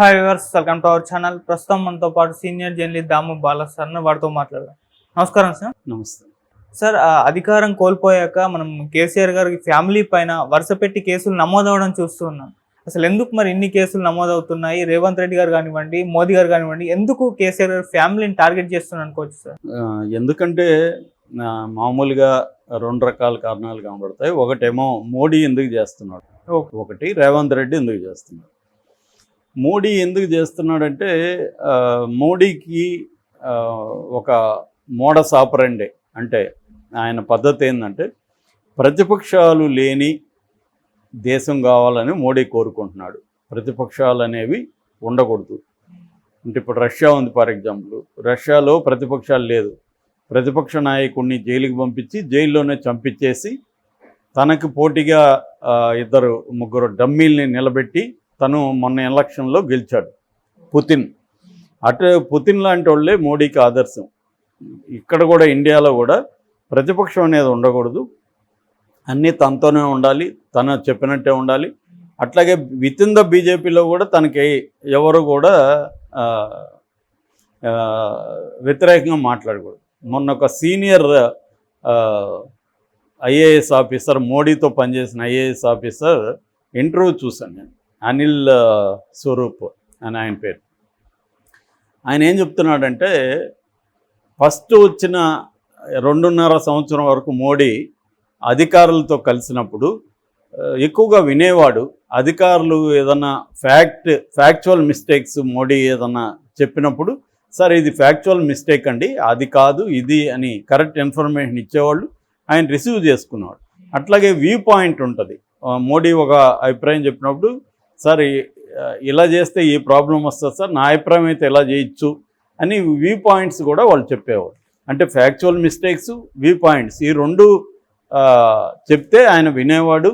Hi viewers welcome to our channel ప్రస్తుతం మనతో పాటు senior journalist Damu Bala sir వారితో మాట్లాడదాం. నమస్కారం సార్. నమస్తే. సార్ అధికారం కోల్పోయాక మనం కేసీఆర్ గారి ఫ్యామిలీ పైన వరుస పెట్టి కేసులు నమోదవడం చూస్తున్నాం అసలు ఎందుకు మరి ఇన్ని కేసులు నమోదవుతున్నాయి? రేవంత్ రెడ్డి గారు కానివ్వండి మోదీ గారు కానివ్వండి ఎందుకు కేసీఆర్ గారి ఫ్యామిలీని టార్గెట్ చేస్తున్నారు అనుకోవచ్చు సార్? ఎందుకంటే మామూలుగా రెండు రకాల కారణాలు కనబడతాయి. ఒకటేమో మోడీ ఎందుకు చేస్తున్నాడు. ఒకటి రేవంత్ రెడ్డి ఎందుకు చేస్తున్నాడు? మోడీ ఎందుకు చేస్తున్నాడంటే మోడీకి ఒక మోడస్ ఆపరండే. అంటే ఆయన పద్ధతి ఏంటంటే ప్రతిపక్షాలు లేని దేశం కావాలని మోడీ కోరుకుంటున్నాడు. ప్రతిపక్షాలు అనేవి ఉండకూడదు. అంటే ఇప్పుడు రష్యా ఉంది ఫర్ ఎగ్జాంపుల్. రష్యాలో ప్రతిపక్షాలు లేదు. ప్రతిపక్ష నాయకుడిని జైలుకి పంపించి జైల్లోనే చంపించేసి తనకు పోటీగా ఇద్దరు ముగ్గురు డమ్మీల్ని నిలబెట్టి తను మొన్న ఎలక్షన్లో గెలిచాడు. పుతిన్. అటు పుతిన్ లాంటి వాళ్ళే మోడీకి ఆదర్శం. ఇక్కడ కూడా ఇండియాలో కూడా ప్రతిపక్షం అనేది ఉండకూడదు. అన్నీ తనతోనే ఉండాలి తను చెప్పినట్టే ఉండాలి. అట్లాగే విత్ ఇన్ ద బీజేపీలో కూడా తనకి ఎవరు కూడా వ్యతిరేకంగా మాట్లాడకూడదు. మొన్న ఒక సీనియర్ ఐఏఎస్ ఆఫీసర్ మోడీతో పనిచేసిన ఐఏఎస్ ఆఫీసర్ ఇంటర్వ్యూ చూశాను నేను. అనిల్ స్వరూప్ అని ఆయన పేరు. ఆయన ఏం చెప్తున్నాడంటే ఫస్ట్ వచ్చిన రెండున్నర సంవత్సరం వరకు మోడీ అధికారులతో కలిసినప్పుడు ఎక్కువగా వినేవాడు అధికారులు ఏదన్నా ఫ్యాక్ట్ ఫ్యాక్చువల్ మిస్టేక్స్ మోడీ ఏదన్నా చెప్పినప్పుడు సార్ ఇది ఫ్యాక్చువల్ మిస్టేక్ అండి అది కాదు ఇది అని కరెక్ట్ ఇన్ఫర్మేషన్ ఇచ్చేవాళ్ళు ఆయన రిసీవ్ చేసుకునేవాడు అట్లాగే వ్యూ పాయింట్ ఉంటుంది. మోడీ ఒక అభిప్రాయం చెప్పినప్పుడు సార్ ఇలా చేస్తే ఈ ప్రాబ్లం వస్తుంది సార్ నా అభిప్రాయం అయితే ఇలా చేయొచ్చు అని వ్యూ పాయింట్స్ కూడా వాళ్ళు చెప్పేవారు. అంటే ఫ్యాక్చువల్ మిస్టేక్స్ వ్యూ పాయింట్స్. ఈ రెండు చెప్తే ఆయన వినేవాడు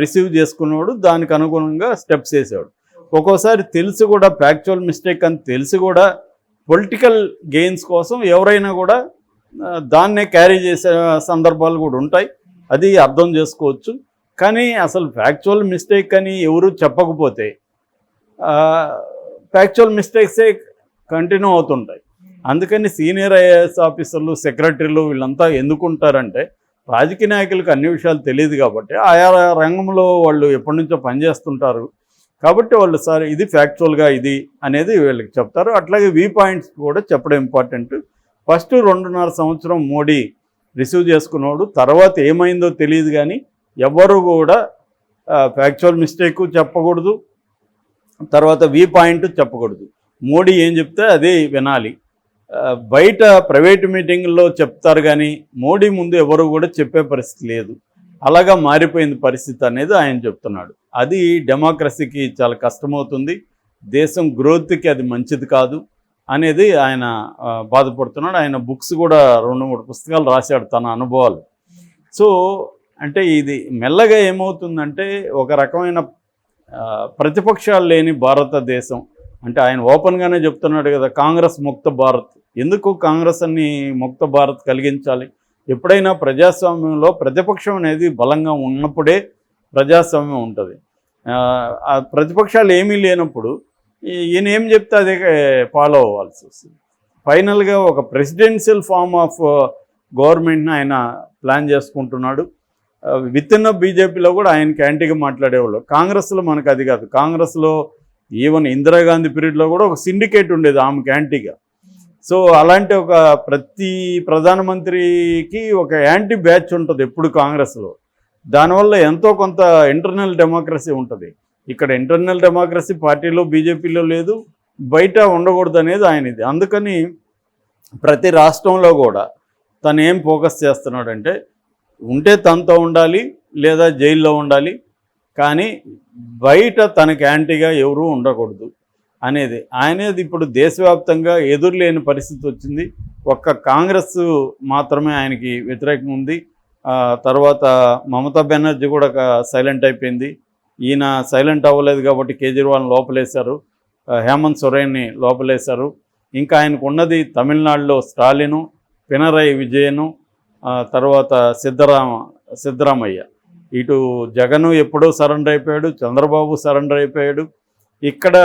రిసీవ్ చేసుకునేవాడు దానికి అనుగుణంగా స్టెప్స్ వేసేవాడు ఒక్కోసారి తెలిసి కూడా ఫ్యాక్చువల్ మిస్టేక్ అని తెలిసి కూడా పొలిటికల్ గెయిన్స్ కోసం ఎవరైనా కూడా దాన్నే క్యారీ చేసే సందర్భాలు కూడా ఉంటాయి. అది అర్థం చేసుకోవచ్చు. కానీ అసలు ఫ్యాక్చువల్ మిస్టేక్ అని ఎవరు చెప్పకపోతే ఫ్యాక్చువల్ మిస్టేక్సే కంటిన్యూ అవుతుంటాయి. అందుకని సీనియర్ ఐఏఎస్ ఆఫీసర్లు సెక్రటరీలు వీళ్ళంతా ఎందుకుంటారంటే రాజకీయ నాయకులకు అన్ని విషయాలు తెలియదు కాబట్టి ఆయా రంగంలో వాళ్ళు ఎప్పటి నుంచో పనిచేస్తుంటారు. కాబట్టి వాళ్ళు సార్ ఇది ఫ్యాక్చువల్గా ఇది అనేది వీళ్ళకి చెప్తారు. అట్లాగే వీ పాయింట్స్ కూడా చెప్పడం ఇంపార్టెంట్ ఫస్ట్ రెండున్నర సంవత్సరం మోడీ రిసీవ్ చేసుకున్నాడు తర్వాత ఏమైందో తెలియదు కానీ ఎవరు కూడా ఫ్యాక్చువల్ మిస్టేక్ చెప్పకూడదు. తర్వాత వీ పాయింట్ చెప్పకూడదు. మోడీ ఏం చెప్తే అదే వినాలి. బయట ప్రైవేట్ మీటింగుల్లో చెప్తారు కానీ మోడీ ముందు ఎవరు కూడా చెప్పే పరిస్థితి లేదు. అలాగా మారిపోయింది పరిస్థితి అనేది ఆయన చెప్తున్నాడు. అది డెమోక్రసీకి చాలా కష్టమవుతుంది. దేశం గ్రోత్కి అది మంచిది కాదు అనేది ఆయన బాధపడుతున్నాడు. ఆయన బుక్స్ కూడా రెండు మూడు పుస్తకాలు రాశాడు తన అనుభవాలు. సో అంటే ఇది మెల్లగా ఏమవుతుందంటే ఒక రకమైన ప్రతిపక్షాలు లేని భారతదేశం. అంటే ఆయన ఓపెన్గానే చెప్తున్నాడు కదా కాంగ్రెస్ ముక్త భారత్. ఎందుకు కాంగ్రెస్ అని ముక్త భారత్ కలిగించాలి? ఎప్పుడైనా ప్రజాస్వామ్యంలో ప్రతిపక్షం అనేది బలంగా ఉన్నప్పుడే ప్రజాస్వామ్యం ఉంటుంది. ఆ, ప్రతిపక్షాలు ఏమీ లేనప్పుడు ఈయన ఏం చెప్తే అదే ఫాలో అవ్వాల్సి వస్తుంది. ఫైనల్గా ఒక ప్రెసిడెన్షియల్ ఫార్మ్ ఆఫ్ గవర్నమెంట్ని ఆయన ప్లాన్ చేసుకుంటున్నాడు. విత్ ఇన్ బీజేపీలో కూడా ఆయనకి యాంటీగా మాట్లాడేవాళ్ళు. కాంగ్రెస్లో మనకు అది కాదు. కాంగ్రెస్లో ఈవెన్ ఇందిరాగాంధీ పీరియడ్లో కూడా ఒక సిండికేట్ ఉండేది ఆమెకి యాంటీగా సో అలాంటి ఒక ప్రతి ప్రధానమంత్రికి ఒక యాంటీ బ్యాచ్ ఉంటుంది ఎప్పుడు కాంగ్రెస్లో. దానివల్ల ఎంతో కొంత ఇంటర్నల్ డెమోక్రసీ ఉంటుంది. ఇక్కడ ఇంటర్నల్ డెమోక్రసీ పార్టీలో బీజేపీలో లేదు. బయట ఉండకూడదు అనేది ఆయన ఇది అందుకని ప్రతి రాష్ట్రంలో కూడా తను ఏం ఫోకస్ చేస్తున్నాడంటే ఉంటే తనతో ఉండాలి లేదా జైల్లో ఉండాలి కానీ బయట తనకి యాంటీగా ఎవరూ ఉండకూడదు అనేది. ఆయనేది ఇప్పుడు దేశవ్యాప్తంగా ఎదురులేని పరిస్థితి వచ్చింది. ఒక్క కాంగ్రెస్ మాత్రమే ఆయనకి వ్యతిరేకం ఉంది. తర్వాత మమతా బెనర్జీ కూడా సైలెంట్ అయిపోయింది. ఈయన సైలెంట్ అవ్వలేదు కాబట్టి కేజ్రీవాల్ని లోపలేశారు. హేమంత్ సొరేన్ని లోపలేశారు. ఇంకా ఆయనకు ఉన్నది తమిళనాడులో స్టాలిను పినరై విజయను తర్వాత సిద్ధరామ సిద్ధరామయ్య. ఇటు జగను ఎప్పుడో సరెండర్ అయిపోయాడు చంద్రబాబు సరెండర్ అయిపోయాడు. ఇక్కడ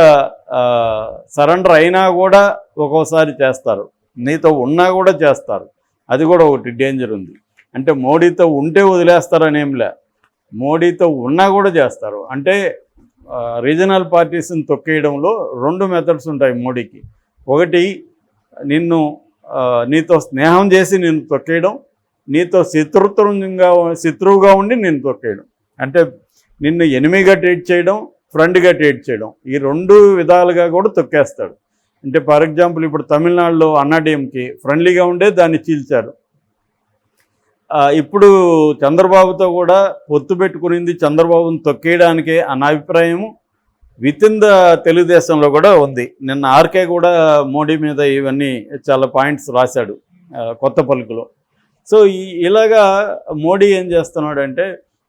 సరెండర్ అయినా కూడా ఒక్కోసారి చేస్తారు. నీతో ఉన్నా కూడా చేస్తారు. అది కూడా ఒకటి డేంజర్ ఉంది. అంటే మోడీతో ఉంటే వదిలేస్తారని మోడీతో ఉన్నా కూడా చేస్తారు. అంటే రీజనల్ పార్టీస్ని తొక్కేయడంలో రెండు మెథడ్స్ ఉంటాయి మోడీకి. ఒకటి నిన్ను నీతో స్నేహం చేసి నిన్ను తొక్కేయడం. నీతో శత్రుత్వంగా శత్రువుగా ఉండి నేను తొక్కేయడం. అంటే నిన్ను ఎనిమిగా ట్రీట్ చేయడం ఫ్రెండ్గా ట్రీట్ చేయడం ఈ రెండు విధాలుగా కూడా తొక్కేస్తాడు. అంటే ఫర్ ఎగ్జాంపుల్ ఇప్పుడు తమిళనాడులో అన్నాడీఎంకి ఫ్రెండ్లీగా ఉండే దాన్ని చీల్చారు. ఇప్పుడు చంద్రబాబుతో కూడా పొత్తు పెట్టుకునింది చంద్రబాబును తొక్కేయడానికే అన్న అభిప్రాయము విత్ ఇన్ ద తెలుగుదేశంలో కూడా ఉంది. నిన్న ఆర్కే కూడా మోడీ మీద ఇవన్నీ చాలా పాయింట్స్ రాశాడు. కొత్త పలుకులో. సో ఇలాగా మోడీ ఏం చేస్తున్నాడంటే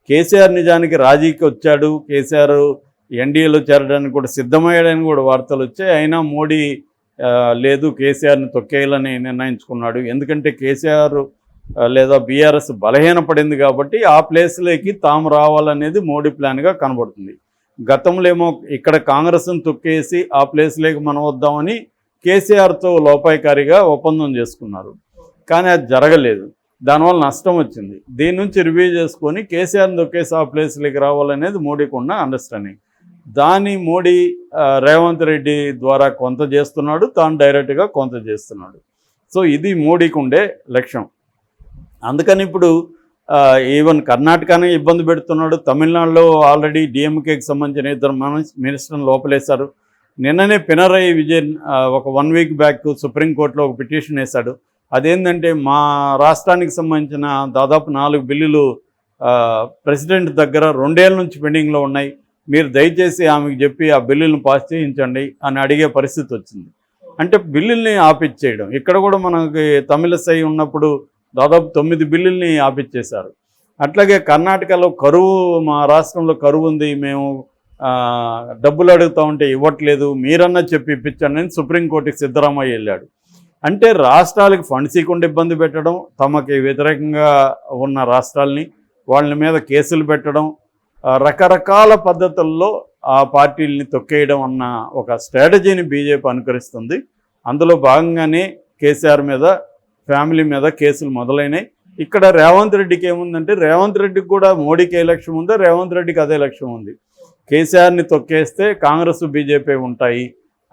కేసీఆర్ నిజానికి రాజీకి వచ్చాడు. కేసీఆర్ ఎన్డీఏలో చేరడానికి కూడా సిద్ధమయ్యాడని కూడా వార్తలు వచ్చాయి. అయినా మోడీ లేదు కేసీఆర్ని తొక్కేయాలని నిర్ణయించుకున్నాడు. ఎందుకంటే కేసీఆర్ లేదా బీఆర్ఎస్ బలహీనపడింది కాబట్టి ఆ ప్లేస్లోకి తాము రావాలనేది మోడీ ప్లాన్గా కనబడుతుంది. గతంలో ఏమో ఇక్కడ కాంగ్రెస్ను తొక్కేసి ఆ ప్లేస్లోకి మనం వద్దామని కేసీఆర్తో లోపాయికారిగా ఒప్పందం చేసుకున్నారు. కానీ అది జరగలేదు. దానివల్ల నష్టం వచ్చింది. దీని నుంచి రివ్యూ చేసుకొని కేసీఆర్ని ఒకేసి ఆ ప్లేస్లోకి రావాలనేది మోడీకి ఉన్న అండర్స్టాండింగ్ దాన్ని మోడీ రేవంత్ రెడ్డి ద్వారా కొంత చేస్తున్నాడు తాను డైరెక్ట్గా కొంత చేస్తున్నాడు. సో ఇది మోడీకి ఉండే లక్ష్యం. అందుకని ఇప్పుడు ఈవెన్ కర్ణాటకనే ఇబ్బంది పెడుతున్నాడు. తమిళనాడులో ఆల్రెడీ డిఎంకేకి సంబంధించిన ఇద్దరు మినిస్టర్ని లోపలేశారు. నిన్ననే పినరయి విజయన్ ఒక వన్ వీక్ బ్యాక్ సుప్రీంకోర్టులో ఒక పిటిషన్ వేశాడు. అదేంటంటే మా రాష్ట్రానికి సంబంధించిన దాదాపు నాలుగు బిల్లులు ప్రెసిడెంట్ దగ్గర రెండేళ్ళ నుంచి పెండింగ్లో ఉన్నాయి. మీరు దయచేసి ఆమెకు చెప్పి ఆ బిల్లులను పాస్ చేయించండి అని అడిగే పరిస్థితి వచ్చింది. అంటే బిల్లుల్ని ఆపిచ్చేయడం. ఇక్కడ కూడా మనకి తమిళసై ఉన్నప్పుడు దాదాపు తొమ్మిది బిల్లుల్ని ఆపిచ్చేశారు. అట్లాగే కర్ణాటకలో కరువు మా రాష్ట్రంలో కరువు ఉంది మేము డబ్బులు అడుగుతా ఉంటే ఇవ్వట్లేదు మీరన్నా చెప్పి ఇప్పించండి అని సుప్రీంకోర్టుకి సిద్ధరామయ్య వెళ్ళాడు. అంటే రాష్ట్రాలకు ఫండ్స్ ఇవ్వకుండా ఇబ్బంది పెట్టడం తమకి వ్యతిరేకంగా ఉన్న రాష్ట్రాలని వాళ్ళ మీద కేసులు పెట్టడం రకరకాల పద్ధతుల్లో ఆ పార్టీల్ని తొక్కేయడం అన్న ఒక స్ట్రాటజీని బీజేపీ అనుకరిస్తుంది. అందులో భాగంగానే కేసీఆర్ మీద ఫ్యామిలీ మీద కేసులు మొదలైనాయి. ఇక్కడ రేవంత్ రెడ్డికి ఏముందంటే రేవంత్ రెడ్డికి కూడా మోడీకి ఏ లక్ష్యం ఉందో రేవంత్ రెడ్డికి అదే లక్ష్యం ఉంది. కేసీఆర్ని తొక్కేస్తే కాంగ్రెస్ బీజేపీ ఉంటాయి.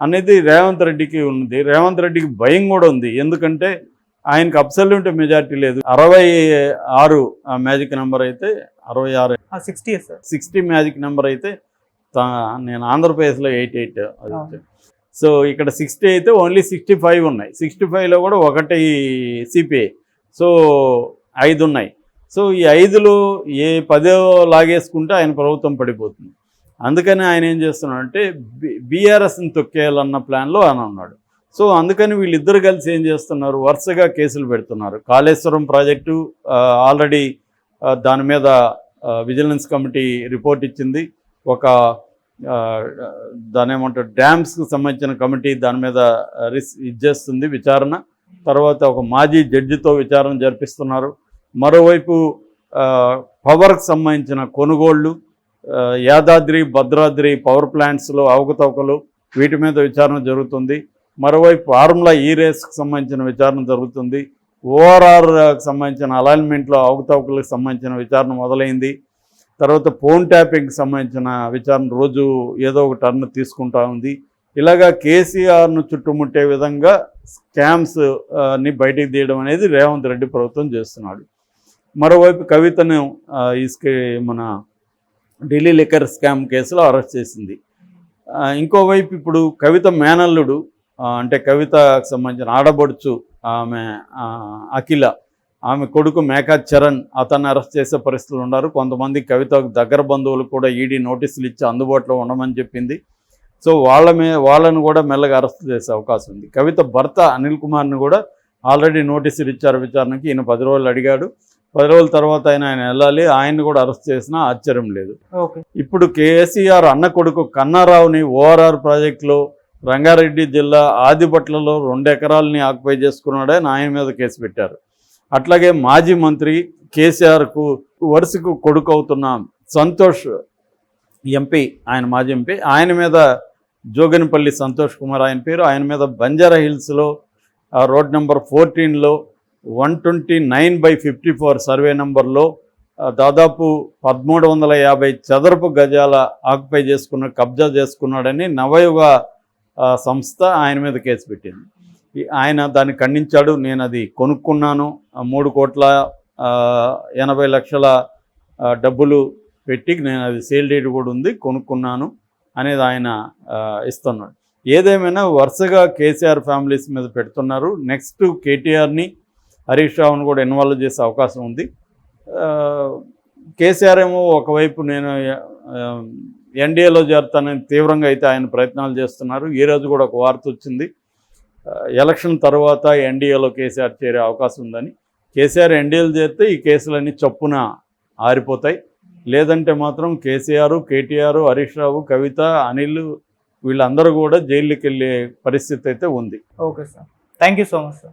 అనేది రేవంత్ రెడ్డికి ఉంది. రేవంత్ రెడ్డికి భయం కూడా ఉంది. ఎందుకంటే ఆయనకు అబ్సల్యూట్ మెజారిటీ లేదు. అరవై ఆరు మ్యాజిక్ నెంబర్ అయితే అరవై ఆరు సిక్స్టీ సిక్స్టీ మ్యాజిక్ నెంబర్ అయితే నేను ఆంధ్రప్రదేశ్లో ఎయిట్ ఎయిట్. సో ఇక్కడ సిక్స్టీ అయితే ఓన్లీ సిక్స్టీ ఫైవ్ ఉన్నాయి. సిక్స్టీ ఫైవ్లో కూడా ఒకటి సిపిఐ సో ఐదు ఉన్నాయి. సో ఈ ఐదులో ఏ పదో లాగేసుకుంటే ఆయన ప్రభుత్వం పడిపోతుంది. అందుకని ఆయన ఏం చేస్తున్నాడంటే బి బీఆర్ఎస్ని తొక్కేయాలన్న ప్లాన్లో ఆయన ఉన్నాడు. సో అందుకని వీళ్ళిద్దరు కలిసి ఏం చేస్తున్నారు వరుసగా కేసులు పెడుతున్నారు. కాళేశ్వరం ప్రాజెక్టు ఆల్రెడీ దాని మీద విజిలెన్స్ కమిటీ రిపోర్ట్ ఇచ్చింది. ఒక దాని ఏమంటారు డ్యామ్స్కి సంబంధించిన కమిటీ దాని మీద రిస్ ఇది చేస్తుంది విచారణ. తర్వాత ఒక మాజీ జడ్జితో విచారణ జరిపిస్తున్నారు. మరోవైపు పవర్కి సంబంధించిన కొనుగోళ్ళు యాదాద్రి భద్రాద్రి పవర్ ప్లాంట్స్లో అవకతవకలు వీటి మీద విచారణ జరుగుతుంది. మరోవైపు ఫార్ములా ఈ రేస్కి సంబంధించిన విచారణ జరుగుతుంది. ఓఆర్ఆర్కి సంబంధించిన అలైన్మెంట్లో అవకతవకలకు సంబంధించిన విచారణ మొదలైంది. తర్వాత ఫోన్ ట్యాపింగ్కి సంబంధించిన విచారణ రోజు ఏదో ఒక టర్న్ తీసుకుంటా ఉంది. ఇలాగా కేసీఆర్ను చుట్టుముట్టే విధంగా స్కామ్స్ని బయటికి తీయడం అనేది రేవంత్ రెడ్డి ప్రభుత్వం చేస్తున్నాడు. మరోవైపు కవితను ఆ, ఇసుక మన ఢిల్లీ లిక్కర్ స్కామ్ కేసులో అరెస్ట్ చేసింది. ఇంకోవైపు ఇప్పుడు కవిత మేనల్లుడు అంటే కవితకు సంబంధించిన ఆడబడుచు ఆమె అఖిల ఆమె కొడుకు మేకా చరణ్ అతన్ని అరెస్ట్ చేసే పరిస్థితులు ఉన్నారు. కొంతమంది కవితకు దగ్గర బంధువులు కూడా ఈడీ నోటీసులు ఇచ్చి అందుబాటులో ఉండమని చెప్పింది. సో వాళ్ళ మీ వాళ్ళను కూడా మెల్లగా అరెస్ట్ చేసే అవకాశం ఉంది. కవిత భర్త అనిల్ కుమార్ని కూడా ఆల్రెడీ నోటీసులు ఇచ్చారు విచారణకి. ఈయన పది రోజులు అడిగాడు. పది రోజుల తర్వాత ఆయన ఆయన వెళ్ళాలి. ఆయన్ని కూడా అరెస్ట్ చేసినా ఆశ్చర్యం లేదు. ఇప్పుడు కేసీఆర్ అన్న కొడుకు కన్నారావుని ఓఆర్ఆర్ ప్రాజెక్టులో రంగారెడ్డి జిల్లా ఆదిపట్లలో రెండు ఎకరాలని ఆక్యుపై చేసుకున్నాడని ఆయన మీద కేసు పెట్టారు. అట్లాగే మాజీ మంత్రి కేసీఆర్కు వరుసకు కొడుకు అవుతున్న సంతోష్ ఎంపీ ఆయన మాజీ ఎంపీ ఆయన మీద జోగనిపల్లి సంతోష్ కుమార్ ఆయన పేరు ఆయన మీద బంజారా హిల్స్లో రోడ్ నెంబర్ ఫోర్టీన్లో one twenty nine by fifty four survey నెంబర్లో దాదాపు పదమూడు వందల యాభై చదరపు గజాల ఆక్యుపై చేసుకున్న కబ్జా చేసుకున్నాడని నవయుగ సంస్థ ఆయన మీద కేసు పెట్టింది. ఆయన దాన్ని ఖండించాడు నేను అది కొనుక్కున్నాను మూడు కోట్ల ఎనభై లక్షల డబ్బులు పెట్టి నేను అది సేల్ డేట్ కూడా ఉంది కొనుక్కున్నాను అనేది ఆయన ఇస్తున్నాడు. ఏదేమైనా వరుసగా కేసీఆర్ ఫ్యామిలీస్ మీద పెడుతున్నారు నెక్స్ట్ కేటీఆర్ని హరీష్ రావును కూడా ఇన్వాల్వ్ చేసే అవకాశం ఉంది. కేసీఆర్ ఏమో ఒకవైపు నేను ఎన్డీఏలో చేరుతానని తీవ్రంగా అయితే ఆయన ప్రయత్నాలు చేస్తున్నారు. ఈ రోజు కూడా ఒక వార్త వచ్చింది. ఎలక్షన్ తర్వాత ఎన్డీఏలో కేసీఆర్ చేరే అవకాశం ఉందని. కేసీఆర్ ఎన్డీఏలు చేరితే ఈ కేసులన్నీ చొప్పున ఆరిపోతాయి. లేదంటే మాత్రం కేసీఆర్ కేటీఆర్ హరీష్ రావు కవిత అనిల్ వీళ్ళందరూ కూడా జైలుకి వెళ్ళే పరిస్థితి అయితే ఉంది. Okay sir. Thank you so much sir.